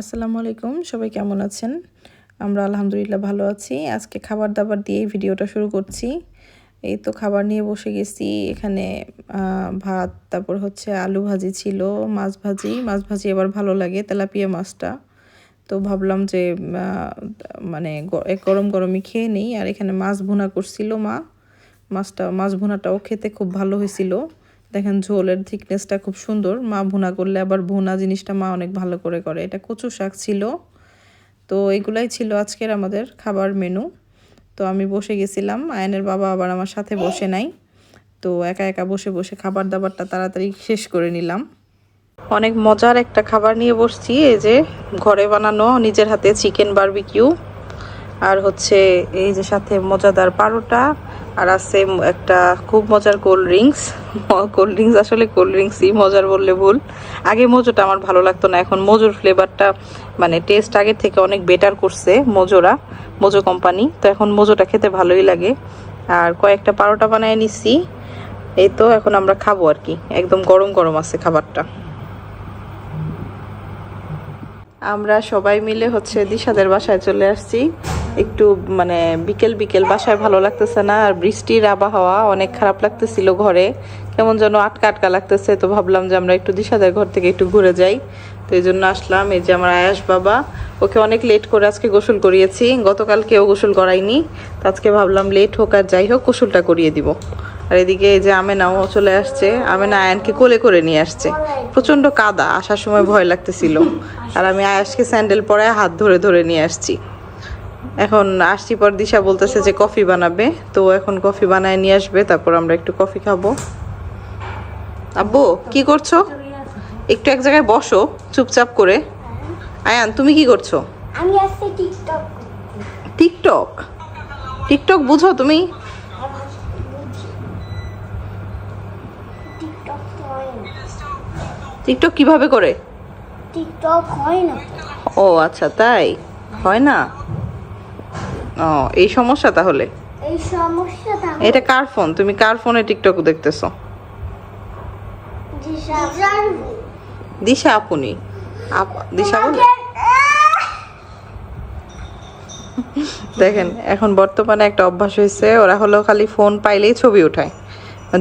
আসসালামু আলাইকুম, সবাই কেমন আছেন? আমরা আলহামদুলিল্লাহ ভালো আছি। আজকে খাবার দাবার দিয়ে ভিডিওটা শুরু করছি। এই তো খাবার নিয়ে বসে গেছি। এখানে ভাত, তারপর হচ্ছে আলু ভাজি ছিল, মাছ ভাজি। মাছ ভাজি আবার ভালো লাগে, তেলাপিয়া মাছটা। তো ভাবলাম যে মানে গরম গরমই খেয়ে নিই। আর এখানে মাছ ভুনা করছিল মা। মাছটা, মাছ ভুনাটাও খেতে খুব ভালো হয়েছিল। দেখেন ঝোলের থিকনেসটা খুব সুন্দর। মা ভুনা করলে আবার ভুনা জিনিসটা মা অনেক ভালো করে করে। এটা কচু শাক ছিল। তো এগুলাই ছিল আজকের আমাদের খাবার মেনু তো আমি বসে গেছিলাম। আয়নের বাবা আবার আমার সাথে বসে নাই। তো একা একা বসে বসে খাবার দাবারটা তাড়াতাড়ি শেষ করে নিলাম। অনেক মজার একটা খাবার নিয়ে বসছি। এই যে ঘরে বানানো নিজের হাতে চিকেন বারবিকিউ আর হচ্ছে এই যে সাথে মজাদার পারোটা। আর আছে একটা খুব মজার কোল্ড ড্রিঙ্কস কোল্ড ড্রিঙ্কস আসলে কোল্ড ড্রিঙ্কসই মজার বললে ভুল। আগে মোজোটা আমার ভালো লাগতো না, এখন মোজোর ফ্লেভারটা মানে টেস্ট আগের থেকে অনেক বেটার করছে মোজোরা, মোজো কোম্পানি তো এখন মোজোটা খেতে ভালোই লাগে। আর কয়েকটা পারোটা বানিয়ে নিচ্ছি এই তো এখন আমরা খাব আর কি। একদম গরম গরম আছে খাবারটা। আমরা সবাই মিলে হচ্ছে দিশাদের বাসায় চলে আসছি। একটু মানে বিকেল বিকেল বাসায় ভালো লাগতেছে না, আর বৃষ্টির আবহাওয়া অনেক খারাপ লাগতেছিল ঘরে। কেমন যেন আটকা আটকা লাগতেছে, তো ভাবলাম যে আমরা একটু দিশাদের ঘর থেকে একটু ঘুরে যাই। তো এই জন্য আসলাম, এই যে আমার আয়াস বাবা, ওকে অনেক লেট করে আজকে গোসল করিয়েছি গতকাল কেউ গোসল করাইনি। তো আজকে ভাবলাম লেট হোক আর যাই হোক, গোসলটা করিয়ে দিব। আর এদিকে এই যে আমেনাও চলে আসছে, আমেনা আয়ানকে কোলে করে নিয়ে আসছে। প্রচণ্ড কাদা, আসার সময় ভয় লাগতেছিল। আর আমি আয়াসকে স্যান্ডেল পরে হাত ধরে ধরে নিয়ে আসছি। এখন আসছি পর দিশা বলতেছে যে কফি বানাবে। তো এখন কফি বানায় নিয়ে আসবে তারপর আমরা একটু কফি খাব। আব্বু কি করছ? একটু এক জায়গায় বসো চুপচাপ করে। আয়ান তুমি কি করছ? আমি টিকটক টিকটক? টিকটক বুঝো তুমি? টিকটক কীভাবে করে? টিকটক হয় না। ও আচ্ছা তাই? হয় না? ও এই সমস্যা তাহলে? এই সমস্যাটা এটা কার ফোন? তুমি কার ফোনে টিকটক দেখতেছো? দিশা আপনি? দিশা বলে? দেখেন এখন বর্তমানে একটা অভ্যাস হয়েছে ওরা হলো খালি ফোন পাইলেই ছবি উঠায়।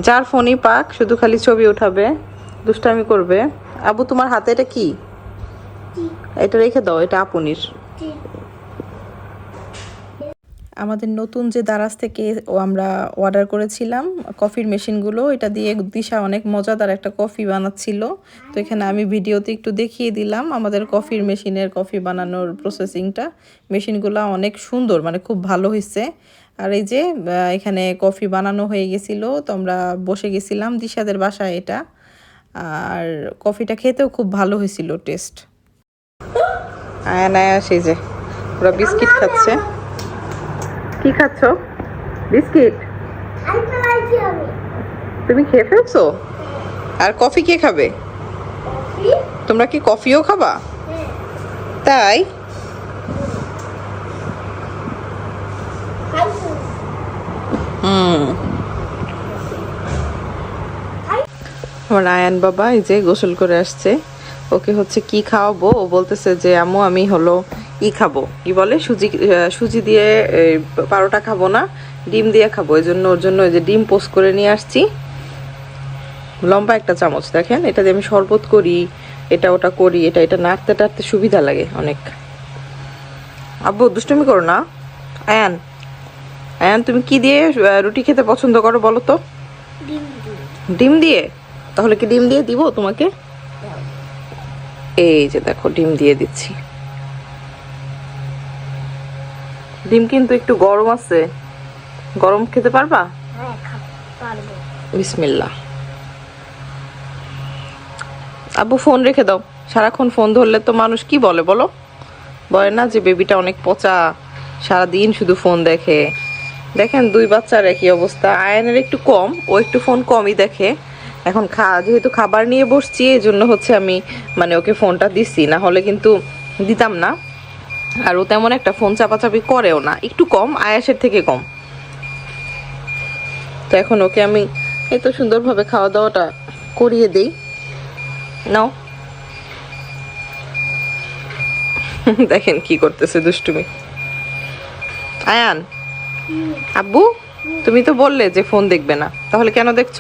যার ফোনই পাক শুধু খালি ছবি উঠাবে দুষ্টামি করবে। আবু তোমার হাতে এটা কি? এটা রেখে দাও এটা আপুনির। আমাদের নতুন যে দারাজ থেকে আমরা অর্ডার করেছিলাম, কফির মেশিনগুলো, এটা দিয়ে দিশা অনেক মজাদার একটা কফি বানাচ্ছিল। তো এখানে আমি ভিডিওতে একটু দেখিয়ে দিলাম আমাদের কফির মেশিনের কফি বানানোর প্রসেসিংটা মেশিনগুলো অনেক সুন্দর মানে খুব ভালো হয়েছে আর এই যে এখানে কফি বানানো হয়ে গেছিল, তো আমরা বসে গেছিলাম দিশাদের বাসায় এটা। আর কফিটা খেতেও খুব ভালো হয়েছিল টেস্ট। আয়া নায়া সেই যে, ওরা বিস্কিট খাচ্ছে। কি খাচ্ছ? বিস্কিট? তুমি খেয়ে ফেলছো? আর কফি কে খাবে? তোমরা কি কফিও খাবা? তাই? হুম। আমার আয়ান বাবা এই যে গোসল করে আসছে। ওকে হচ্ছে কি খাওয়াবো? ও বলতেছে যে আমি হলো ই খাব। কি বলে সুজি সুজি দিয়ে পারোটা খাব না ডিম দিয়ে খাব। এই জন্য ওর জন্য ওই যে ডিম পোস্ট করে নিয়ে আসছি। লম্বা একটা চামচ দেখেন এটা দিয়ে আমি শরবত করি এটা ওটা করি এটা এটা নাড়তে টাড়তে সুবিধা লাগে অনেক। আব্বু দুষ্টুমি করো না। আয়ান আয়ান তুমি কি দিয়ে রুটি খেতে পছন্দ করো বলো তো? ডিম দিয়ে। তাহলে কি ডিম দিয়ে দিব তোমাকে? এই যে দেখো ডিম দিয়ে দিচ্ছি। ডিম কিন্তু একটু গরম আছে। গরম খেতে পারবা? হ্যাঁ বিসমিল্লা আব্বু ফোন রেখে দাও। সারাক্ষণ ফোন ধরলে তো মানুষ কি বলে বলো? বলে না যে বেবিটা অনেক পচা সারাদিন শুধু ফোন দেখে। দেখেন দুই বাচ্চার একই অবস্থা। আয়নের একটু কম ও একটু ফোন কমই দেখে। এখন খা যেহেতু খাবার নিয়ে বসছি এই জন্য হচ্ছে আমি মানে ওকে ফোনটা দিচ্ছি না হলে কিন্তু দিতাম না। আর ও তেমন একটা ফোন চাপাচাপি করেও না। একটু কম, আয়াসের থেকে কম। তো এখন ওকে আমি এত সুন্দরভাবে খাওয়া দাওয়াটা করিয়ে দেই। নাও। দেখেন কি করতেছে দুষ্টুমি। আয়ান, আব্বু, তুমি তো বললে যে ফোন দেখবে না। তাহলে কেন দেখছ?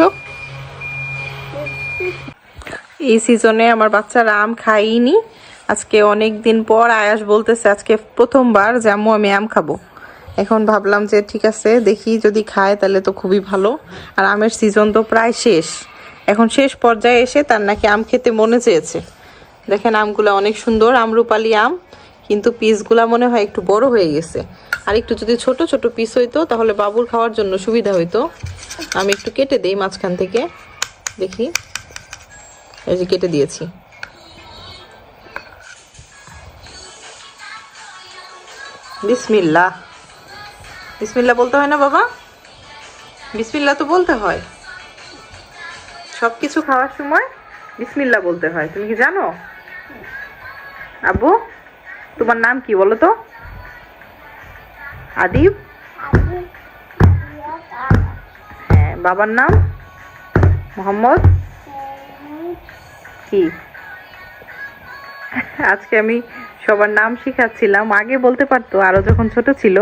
এই সিজনে আমার বাচ্চারা আম খাইনি আজকে অনেক দিন পর আয়াস বলতেছে, আজকে প্রথমবার যে আম্মু আমি আম খাব। এখন ভাবলাম যে ঠিক আছে, দেখি যদি খায় তাহলে তো খুবই ভালো। আর আমের সিজন তো প্রায় শেষ। এখন শেষ পর্যায়ে এসে তার নাকি আম খেতে মনে চেয়েছে। দেখেন আমগুলো অনেক সুন্দর, আমরুপালি আম, কিন্তু পিসগুলা মনে হয় একটু বড় হয়ে গেছে। আর একটু যদি ছোট ছোট পিস হইতো, তাহলে বাবুর খাওয়ার জন্য সুবিধা হইতো। আমি একটু কেটে দেই মাঝখান থেকে। দেখি। এই যে কেটে দিয়েছি। বিসমিল্লা বিসমিল্লা বলতে হয় না বাবা? বিসমিল্লা তো বলতে হয়। সব কিছু খাওয়ার সময় বিসমিল্লা বলতে হয়। তুমি কি জানো? আব্বু, তোমার নাম কি বলো তো? আদিব? হ্যাঁ বাবার নাম? মোহাম্মদ? কি? আজকে আমি সবার নাম শিখাচ্ছিলাম। আগে বলতে পারতো, আরও যখন ছোট ছিল,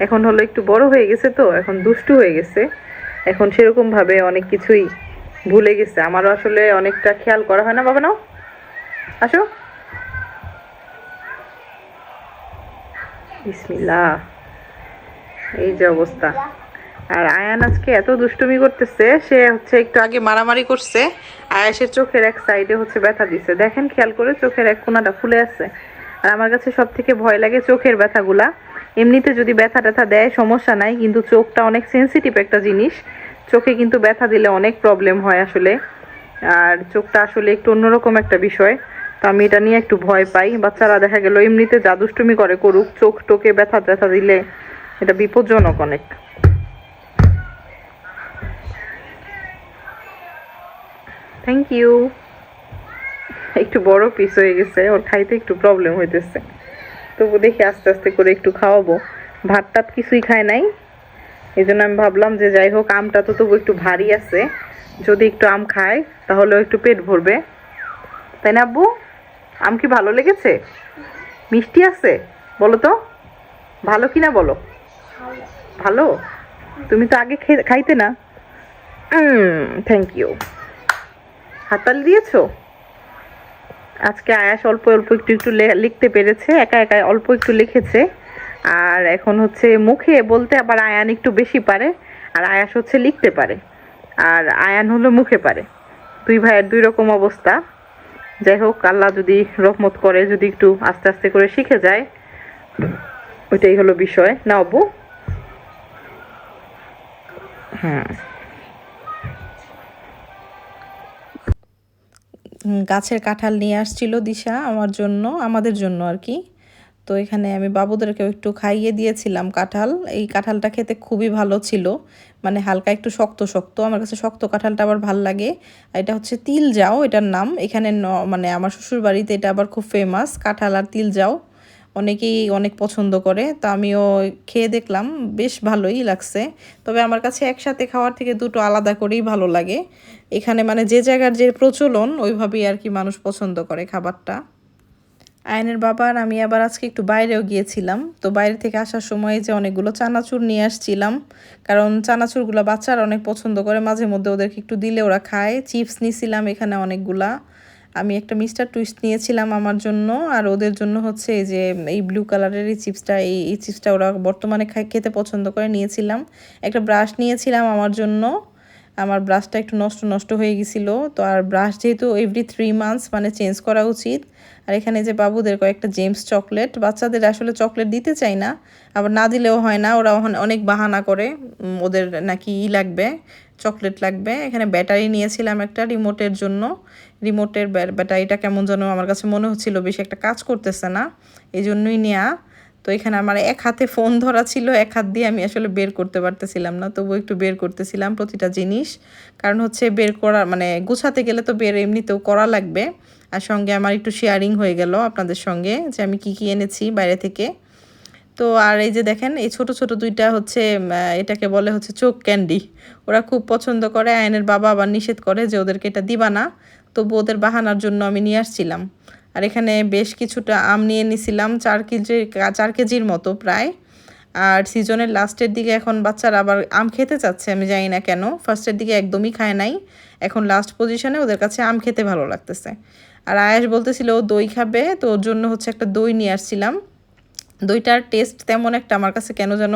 এখন হলো একটু বড় হয়ে গেছে তো, এখন দুষ্টু হয়ে গেছে। এখন সেরকম ভাবে অনেক কিছুই ভুলে গেছে। আমারও আসলে অনেকটা খেয়াল করা হয় না, বাবা নাও। আসো। বিসমিল্লাহ। এই যে অবস্থা। আর আয়ান আজকে এত দুষ্টুমি করতেছে, সে হচ্ছে একটু আগে মারামারি করছে। আয়াসের চোখের এক সাইডে হচ্ছে ব্যথা দিছে। দেখেন, খেয়াল করে চোখের এক কোনাটা ফুলে আছে। আর আমার কাছে সব থেকে ভয় লাগে চোখের ব্যথাগুলা। এমনিতে যদি ব্যথা ট্যাথা দেয়, সমস্যা নাই, কিন্তু চোখটা অনেক সেন্সিটিভ একটা জিনিস। চোখে কিন্তু ব্যথা দিলে অনেক প্রবলেম হয় আসলে। আর চোখটা আসলে একটু অন্যরকম একটা বিষয়। তো আমি এটা নিয়ে একটু ভয় পাই। বাচ্চারা দেখা গেল এমনিতে যা দুষ্টুমি করে করুক, চোখ টোকে ব্যথা ট্যাথা দিলে এটা বিপজ্জনক অনেক। থ্যাংক ইউ একটু বড় পিস হয়ে গেছে, ওর খাইতে একটু প্রবলেম হইতেছে। তবু দেখি আস্তে আস্তে করে একটু খাওয়াবো। ভাত টাত কিছুই খায় নাই। এই জন্য আমি ভাবলাম যে যাই হোক, আমটা তো তবু একটু ভারী আছে। যদি একটু আম খায়, তাহলে একটু পেট ভরবে। তাই না আব্বু? আম কি ভালো লেগেছে? মিষ্টি আছে? বলো তো। ভালো কি না বলো? ভালো? তুমি তো আগে খাইতে না। থ্যাংক ইউ হাততালি দিয়েছ? আজকে আয়াস অল্প অল্প একটু একটু লিখতে পেরেছে, একা একা অল্প একটু লিখেছে। আর এখন হচ্ছে মুখে বলতে আবার আয়ান একটু বেশি পারে, আর আয়াস হচ্ছে লিখতে পারে। আর আয়ান হলো মুখে পারে। দুই ভাইয়ের দুই রকম অবস্থা। যাই হোক, আল্লাহ যদি রহমত করে, যদি একটু আস্তে আস্তে করে শিখে যায়, ওইটাই হলো বিষয়। না অবু হ্যাঁ। গাছের কাঁঠাল নিয়ে আসছিল দিশা আমার জন্য, আমাদের জন্য আর কি। তো এখানে আমি বাবুদেরকেও একটু খাইয়ে দিয়েছিলাম কাঁঠাল। এই কাঁঠালটা খেতে খুবই ভালো ছিল। মানে হালকা একটু শক্ত শক্ত। আমার কাছে শক্ত কাঁঠালটা আবার ভালো লাগে। আর এটা হচ্ছে তিল যাও এটার নাম। এখানে মানে আমার শ্বশুর বাড়িতে এটা আবার খুব ফেমাস কাঁঠাল আর তিল যাও অনেকেই অনেক পছন্দ করে, তো আমিও খেয়ে দেখলাম, বেশ ভালোই লাগছে। তবে আমার কাছে একসাথে খাওয়ার থেকে দুটো আলাদা করেই ভালো লাগে। এখানে মানে যে জায়গার যে প্রচলন, ওইভাবেই আর কি মানুষ পছন্দ করে খাবারটা। আয়নের বাবার আমি আবার আজকে একটু বাইরেও গিয়েছিলাম, তো বাইরে থেকে আসার সময় যে অনেকগুলো চানাচুর নিয়ে আসছিলাম। কারণ চানাচুরগুলো বাচ্চারা অনেক পছন্দ করে, মাঝে মধ্যে ওদেরকে একটু দিলে ওরা খায়। চিপস নিয়েছিলাম এখানে অনেকগুলা। আমি একটা মিস্টার টুইস্ট নিয়েছিলাম আমার জন্য, আর ওদের জন্য হচ্ছে এই যে এই ব্লু কালারের এই চিপসটা, এই এই চিপসটা ওরা বর্তমানে খাই খেতে পছন্দ করে নিয়েছিলাম। একটা ব্রাশ নিয়েছিলাম আমার জন্য, আমার ব্রাশটা একটু নষ্ট নষ্ট হয়ে গেছিল। তো আর ব্রাশ যেহেতু এভরি থ্রি মান্থস মানে চেঞ্জ করা উচিত। আর এখানে যে বাবুদের কয়েকটা জেমস চকলেট বাচ্চাদের আসলে চকলেট দিতে চাই না, আবার না দিলেও হয় না, ওরা অনেক বাহানা করে ওদের নাকি ই লাগবে। চকলেট লাগবে। এখানে ব্যাটারি নিয়েছিলাম একটা রিমোটের জন্য। রিমোটের ব্যাট- ব্যাটারিটা কেমন যেন আমার কাছে মনে হচ্ছিল, বেশি একটা কাজ করতেছে না। এই জন্যই নেওয়া তো এখানে আমার এক হাতে ফোন ধরা ছিল, এক হাত দিয়ে আমি আসলে বের করতে পারতেছিলাম না। তবু একটু বের করতেছিলাম প্রতিটা জিনিস। কারণ হচ্ছে বের করা মানে গুছাতে গেলে তো বের এমনিতেও করা লাগবে। আর সঙ্গে আমার একটু শেয়ারিং হয়ে গেল আপনাদের সঙ্গে যে আমি কি কি এনেছি বাইরে থেকে। তো আর এই যে দেখেন, এই ছোট ছোট দুইটা হচ্ছে এটাকে বলে হচ্ছে চোখ ক্যান্ডি। ওরা খুব পছন্দ করে আয়নের বাবা আবার নিষেধ করে যে ওদেরকে এটা দিবা না। তবু ওদের বাহানার জন্য আমি নিয়ে আসছিলাম। আর এখানে বেশ কিছুটা আম নিয়ে নিছিলাম, চার কেজি, চার কেজির মতো প্রায়। আর সিজনের লাস্টের দিকে এখন বাচ্চারা আবার আম খেতে চাচ্ছে, আমি জানি না কেন। ফার্স্টের দিকে একদমই খায় নাই। এখন লাস্ট পজিশনে ওদের কাছে আম খেতে ভালো লাগতেছে। আর আয়াস বলতেছিল, ও দই খাবে। তো ওর জন্য হচ্ছে একটা দই নিয়ে আসছিলাম। দইটার টেস্ট তেমন একটা আমার কাছে কেন যেন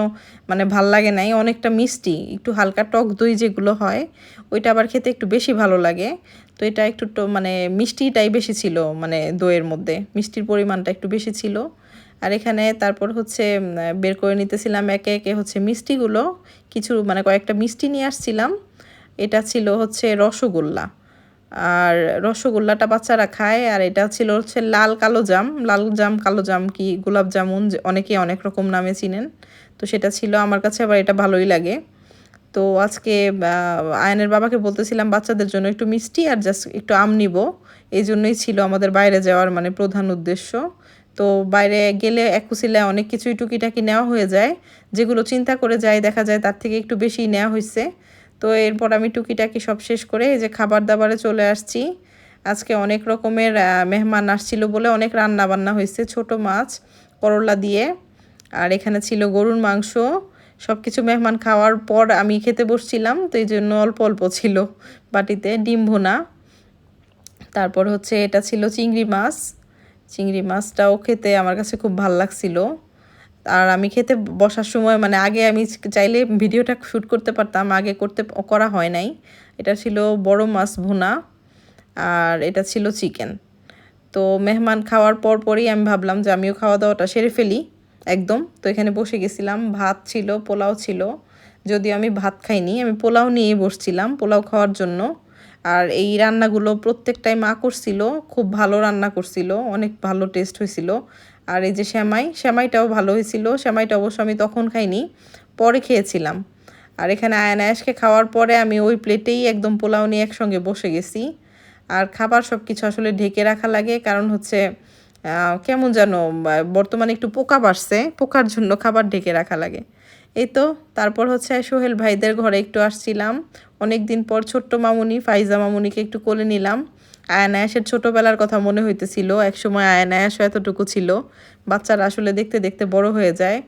মানে ভালো লাগে নাই, অনেকটা মিষ্টি, একটু হালকা টক দই যেগুলো হয়, ওইটা আবার খেতে একটু বেশি ভালো লাগে। তো এটা একটু মানে মিষ্টিটাই বেশি ছিল মানে দইয়ের মধ্যে, মিষ্টির পরিমাণটা একটু বেশি ছিল। আর এখানে তারপর হচ্ছে বের করে নিতেছিলাম একে একে হচ্ছে মিষ্টিগুলো, কিছু মানে কয়েকটা মিষ্টি নিয়ে আসছিলাম। এটা ছিল হচ্ছে রসগোল্লা। আর রসগোল্লাটা বাচ্চারা খায়, আর এটা ছিল হচ্ছে লাল কালো জাম। লাল জাম, কালো জাম কি গোলাপ জামুন অনেকে অনেক রকম নামে চিনেন। তো সেটা ছিল, আমার কাছে আবার এটা ভালোই লাগে। তো আজকে আয়নের বাবাকে বলতেছিলাম, বাচ্চাদের জন্য একটু মিষ্টি আর জাস্ট একটু আম নিব। এই জন্যই ছিল আমাদের বাইরে যাওয়ার মানে প্রধান উদ্দেশ্য। তো বাইরে গেলে একুশিলে অনেক কিছুই টুকিটাকি নেওয়া হয়ে যায়। যেগুলো চিন্তা করে যায়, দেখা যায় তার থেকে একটু বেশি নেওয়া হয়েছে তো এরপর আমি টুকিটাকি সব শেষ করে এই যে খাবার দাবারে চলে আসছি। আজকে অনেক রকমের মেহমান আসছিল বলে অনেক রান্না বান্না হয়েছে, ছোট মাছ, করলা দিয়ে। আর এখানে ছিল গরুর মাংস। সব কিছু মেহমান খাওয়ার পর আমি খেতে বসছিলাম, তো এই জন্য অল্প অল্প ছিল বাটিতে ডিম ভুনা। তারপর হচ্ছে এটা ছিল চিংড়ি মাছ। চিংড়ি মাছটাও খেতে আমার কাছে খুব ভালো লাগছিল। আর আমি খেতে বসার সময় মানে আগে আমি চাইলে ভিডিওটা শ্যুট করতে পারতাম, আগে করতে, করা হয় নাই। এটা ছিল বড় মাছ ভুনা আর এটা ছিল চিকেন। তো মেহমান খাওয়ার পর পরই আমি ভাবলাম যে আমিও খাওয়া দাওয়াটা সেরে ফেলি একদম। তো এখানে বসে গেছিলাম, ভাত ছিল, পোলাও ছিল। যদিও আমি ভাত খাইনি, আমি পোলাও নিয়ে বসছিলাম, পোলাও খাওয়ার জন্য। আর এই রান্নাগুলো প্রত্যেকটাই মা করছিল, খুব ভালো রান্না করছিল, অনেক ভালো টেস্ট হয়েছিল। আর এই যে শ্যামাই, শ্যামাইটাও ভালো হয়েছিল। শ্যামাইটা অবশ্য আমি তখন খাইনি, পরে খেয়েছিলাম। আর এখানে আয়নায়াসকে খাওয়ার পরে আমি ওই প্লেটেই একদম পোলাও নিয়ে একসঙ্গে বসে গেছি। আর খাবার সব কিছু আসলে ঢেকে রাখা লাগে, কারণ হচ্ছে কেমন যেন বর্তমানে একটু পোকা বাড়ছে, পোকার জন্য খাবার ঢেকে রাখা লাগে। এই তো, তারপর হচ্ছে সোহেল ভাইদের ঘরে একটু আসছিলাম। অনেক দিন পর ছোট্ট মামুনি, ফাইজা মামুনিকে একটু কোলে নিলাম। আয়নায়াসের ছোটোবেলার কথা মনে হইতেছিল, একসময় আয়নায়াসও এতটুকু ছিল। বাচ্চারা আসলে দেখতে দেখতে বড় হয়ে যায়।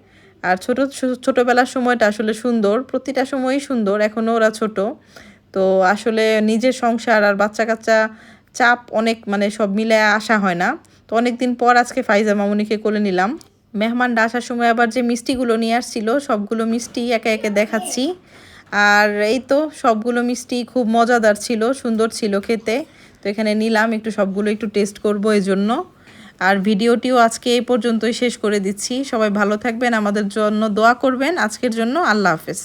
আর ছোট ছোটোবেলার সময়টা আসলে সুন্দর, প্রতিটা সময়ই সুন্দর এখনও ওরা ছোট। তো আসলে নিজের সংসার আর বাচ্চা কাচ্চা চাপ অনেক মানে সব মিলে আসা হয় না। তো অনেক দিন পর আজকে ফাইজা মামুনিকে কোলে নিলাম। মেহমানরা আসার সময় আবার যে মিষ্টিগুলো নিয়ে আসছিল, সবগুলো মিষ্টি একে একে দেখাচ্ছি। আর এই তো সবগুলো মিষ্টি খুব মজাদার ছিল, সুন্দর ছিল খেতে। তো এখানে নিলাম, একটু সবগুলো একটু টেস্ট করব এই জন্য আর ভিডিওটিও আজকে এই পর্যন্তই শেষ করে দিচ্ছি। সবাই ভালো থাকবেন, আমাদের জন্য দোয়া করবেন। আজকের জন্য আল্লাহ হাফেজ।